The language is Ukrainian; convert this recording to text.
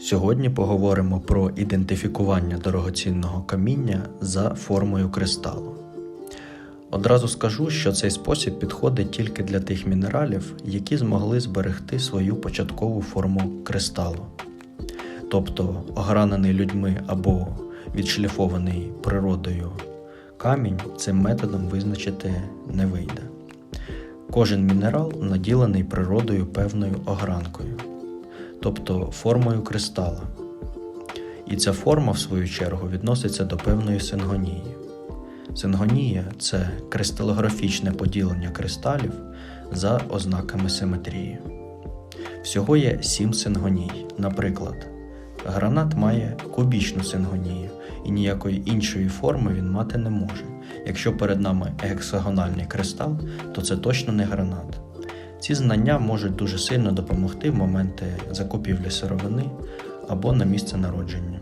Сьогодні поговоримо про ідентифікування дорогоцінного каміння за формою кристалу. Одразу скажу, що цей спосіб підходить тільки для тих мінералів, які змогли зберегти свою початкову форму кристалу. Тобто огранений людьми або відшліфований природою камінь цим методом визначити не вийде. Кожен мінерал наділений природою певною огранкою, тобто формою кристала. І ця форма, в свою чергу, відноситься до певної сингонії. Сингонія це кристалографічне поділення кристалів за ознаками симетрії. Всього є сім сингоній. Наприклад, гранат має кубічну сингонію, і ніякої іншої форми він мати не може. Якщо перед нами гексагональний кристал, то це точно не гранат. Ці знання можуть дуже сильно допомогти в моменти закупівлі сировини або на місце народження.